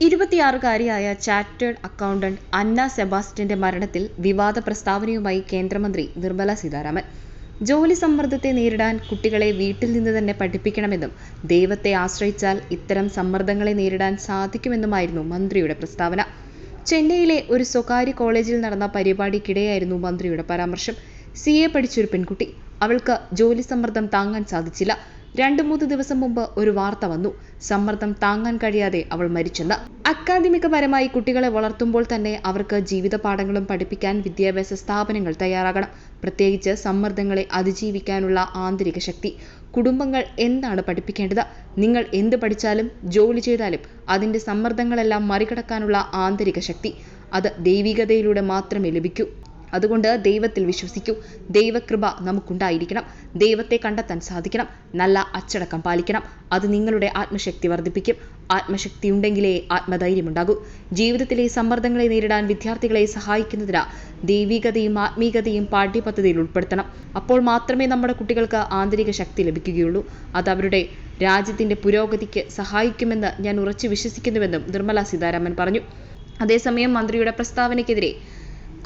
ഇരുപത്തിയാറുകാരിയായ chartered accountant അന്ന സെബാസ്റ്റ്യന്റെ മരണത്തിൽ വിവാദ പ്രസ്താവനയുമായി കേന്ദ്രമന്ത്രി നിർമ്മല സീതാരാമൻ. ജോലി സമ്മർദ്ദത്തെ നേരിടാൻ കുട്ടികളെ വീട്ടിൽ നിന്ന് തന്നെ പഠിപ്പിക്കണമെന്നും ദൈവത്തെ ആശ്രയിച്ചാൽ ഇത്തരം സമ്മർദ്ദങ്ങളെ നേരിടാൻ സാധിക്കുമെന്നുമായിരുന്നു മന്ത്രിയുടെ പ്രസ്താവന. ചെന്നൈയിലെ ഒരു സ്വകാര്യ കോളേജിൽ നടന്ന പരിപാടിക്കിടെയായിരുന്നു മന്ത്രിയുടെ പരാമർശം. സി എ പഠിച്ചൊരു പെൺകുട്ടി. അവൾക്ക് ജോലി സമ്മർദ്ദം താങ്ങാൻ സാധിച്ചില്ല. രണ്ടു മൂന്ന് ദിവസം മുമ്പ് ഒരു വാർത്ത വന്നു. സമ്മർദ്ദം താങ്ങാൻ കഴിയാതെ അവൾ മരിച്ചെന്ന്. അക്കാദമികപരമായി കുട്ടികളെ വളർത്തുമ്പോൾ തന്നെ അവർക്ക് ജീവിതപാഠങ്ങളും പഠിപ്പിക്കാൻ വിദ്യാഭ്യാസ സ്ഥാപനങ്ങൾ തയ്യാറാകണം. പ്രത്യേകിച്ച് സമ്മർദ്ദങ്ങളെ അതിജീവിക്കാനുള്ള ആന്തരിക ശക്തി. കുടുംബങ്ങൾ എന്താണ് പഠിപ്പിക്കേണ്ടത്? നിങ്ങൾ എന്ത് പഠിച്ചാലും ജോലി ചെയ്താലും അതിന്റെ സമ്മർദ്ദങ്ങളെല്ലാം മറികടക്കാനുള്ള ആന്തരിക ശക്തി. അത് ദൈവികതയിലൂടെ മാത്രമേ ലഭിക്കൂ. അതുകൊണ്ട് ദൈവത്തിൽ വിശ്വസിക്കൂ. ദൈവകൃപ നമുക്കുണ്ടായിരിക്കണം. ദൈവത്തെ കണ്ടെത്താൻ സാധിക്കണം. നല്ല അച്ചടക്കം പാലിക്കണം. അത് നിങ്ങളുടെ ആത്മശക്തി വർദ്ധിപ്പിക്കും. ആത്മശക്തി ഉണ്ടെങ്കിലേ ആത്മധൈര്യമുണ്ടാകൂ. ജീവിതത്തിലെ സമ്മർദ്ദങ്ങളെ നേരിടാൻ വിദ്യാർത്ഥികളെ സഹായിക്കുന്നതിന് ദൈവികതയും ആത്മീകതയും പാഠ്യപദ്ധതിയിൽ ഉൾപ്പെടുത്തണം. അപ്പോൾ മാത്രമേ നമ്മുടെ കുട്ടികൾക്ക് ആന്തരിക ശക്തി ലഭിക്കുകയുള്ളൂ. അത് അവരുടെ രാജ്യത്തിന്റെ പുരോഗതിക്ക് സഹായിക്കുമെന്ന് ഞാൻ ഉറച്ചു വിശ്വസിക്കുന്നുവെന്നും നിർമ്മല സീതാരാമൻ പറഞ്ഞു. അതേസമയം മന്ത്രിയുടെ പ്രസ്താവനയ്ക്കെതിരെ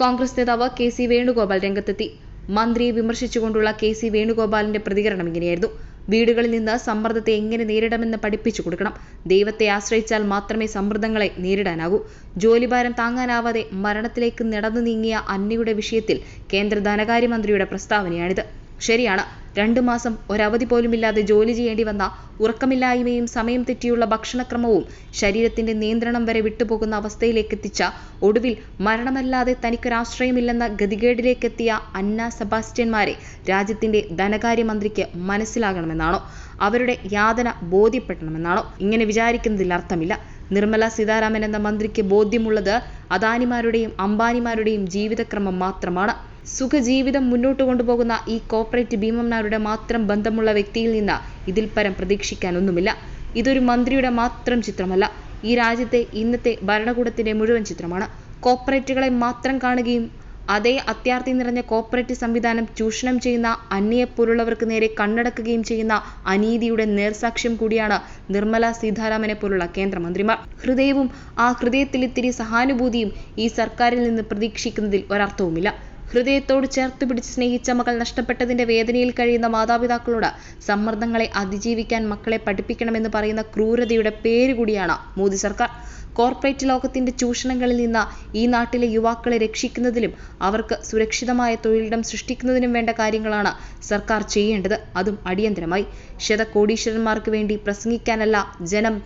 കോൺഗ്രസ് നേതാവ് കെ സി വേണുഗോപാൽ രംഗത്തെത്തി. മന്ത്രിയെ വിമർശിച്ചുകൊണ്ടുള്ള കെ സി വേണുഗോപാലിന്റെ പ്രതികരണം ഇങ്ങനെയായിരുന്നു. വീടുകളിൽ നിന്ന് സമ്മർദ്ദത്തെ എങ്ങനെ നേരിടാമെന്ന് പഠിപ്പിച്ചു കൊടുക്കണം. ദൈവത്തെ ആശ്രയിച്ചാൽ മാത്രമേ സമ്മർദ്ദങ്ങളെ നേരിടാനാകൂ. ജോലിഭാരം താങ്ങാനാവാതെ മരണത്തിലേക്ക് നടന്നു നീങ്ങിയ അന്നയുടെ വിഷയത്തിൽ കേന്ദ്ര ധനകാര്യമന്ത്രിയുടെ പ്രസ്താവനയാണിത്. ശരിയാണ്. രണ്ടു മാസം ഒരവധി പോലുമില്ലാതെ ജോലി ചെയ്യേണ്ടി വന്ന ഉറക്കമില്ലായ്മയും സമയം തെറ്റിയുള്ള ഭക്ഷണക്രമവും ശരീരത്തിന്റെ നിയന്ത്രണം വരെ വിട്ടുപോകുന്ന അവസ്ഥയിലേക്ക് എത്തിച്ച ഒടുവിൽ മരണമല്ലാതെ തനിക്കൊരാശ്രയമില്ലെന്ന ഗതികേടിലേക്കെത്തിയ അന്ന സെബാസ്റ്റ്യന്മാരെ രാജ്യത്തിന്റെ ധനകാര്യമന്ത്രിക്ക് മനസ്സിലാകണമെന്നാണോ? അവരുടെ യാതന ബോധ്യപ്പെടണമെന്നാണോ? ഇങ്ങനെ വിചാരിക്കുന്നതിൽ അർത്ഥമില്ല. നിർമ്മല സീതാരാമൻ എന്ന മന്ത്രിക്ക് ബോധ്യമുള്ളത് അദാനിമാരുടെയും അംബാനിമാരുടെയും ജീവിതക്രമം മാത്രമാണ്. സുഖജീവിതം മുന്നോട്ട് കൊണ്ടുപോകുന്ന ഈ കോർപ്പറേറ്റ് ഭീമന്മാരുടെ മാത്രം ബന്ധമുള്ള വ്യക്തിയിൽ നിന്ന് ഇതിൽ പരം പ്രതീക്ഷിക്കാനൊന്നുമില്ല. ഇതൊരു മന്ത്രിയുടെ മാത്രം ചിത്രമല്ല. ഈ രാജ്യത്തെ ഇന്നത്തെ ഭരണകൂടത്തിന്റെ മുഴുവൻ ചിത്രമാണ്. കോർപ്പറേറ്റുകളെ മാത്രം കാണുകയും അതേ അത്യാർത്ഥി നിറഞ്ഞ കോർപ്പറേറ്റ് സംവിധാനം ചൂഷണം ചെയ്യുന്ന അന്യയെപ്പോലുള്ളവർക്ക് നേരെ കണ്ണടക്കുകയും ചെയ്യുന്ന അനീതിയുടെ നേർസാക്ഷ്യം കൂടിയാണ് നിർമ്മല സീതാരാമനെ പോലുള്ള കേന്ദ്രമന്ത്രിമാർ. ഹൃദയവും ആ ഹൃദയത്തിൽ ഇത്തിരി സഹാനുഭൂതിയും ഈ സർക്കാരിൽ നിന്ന് പ്രതീക്ഷിക്കുന്നതിൽ ഒരർത്ഥവുമില്ല. ഹൃദയത്തോട് ചേർത്ത് പിടിച്ച് സ്നേഹിച്ച മകൾ നഷ്ടപ്പെട്ടതിന്റെ വേദനയിൽ കഴിയുന്ന മാതാപിതാക്കളോട് സമ്മർദ്ദങ്ങളെ അതിജീവിക്കാൻ മക്കളെ പഠിപ്പിക്കണമെന്ന് പറയുന്ന ക്രൂരതയുടെ പേര് കൂടിയാണ് മോദി സർക്കാർ. കോർപ്പറേറ്റ് ലോകത്തിന്റെ ചൂഷണങ്ങളിൽ നിന്ന് ഈ നാട്ടിലെ യുവാക്കളെ രക്ഷിക്കുന്നതിലും അവർക്ക് സുരക്ഷിതമായ തൊഴിലിടം സൃഷ്ടിക്കുന്നതിനും വേണ്ട കാര്യങ്ങളാണ് സർക്കാർ ചെയ്യേണ്ടത്. അതും അടിയന്തരമായി. ശതകോടീശ്വരന്മാർക്ക് വേണ്ടി പ്രസംഗിക്കാനല്ല ജനം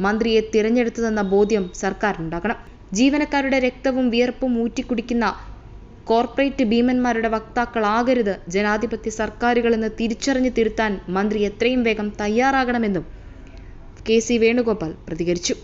മന്ത്രിയെ തിരഞ്ഞെടുത്തതെന്ന ബോധ്യം സർക്കാരിനുണ്ടാകണം. ജീവനക്കാരുടെ രക്തവും വിയർപ്പും ഊറ്റിക്കുടിക്കുന്ന കോർപ്പറേറ്റ് ഭീമന്മാരുടെ വക്താക്കളാകരുത്. ജനാധിപത്യ സർക്കാരുകളെന്ന് തിരിച്ചറിഞ്ഞു തിരുത്താൻ മന്ത്രി എത്രയും വേഗം തയ്യാറാകണമെന്നും കെ സി വേണുഗോപാൽ പ്രതികരിച്ചു.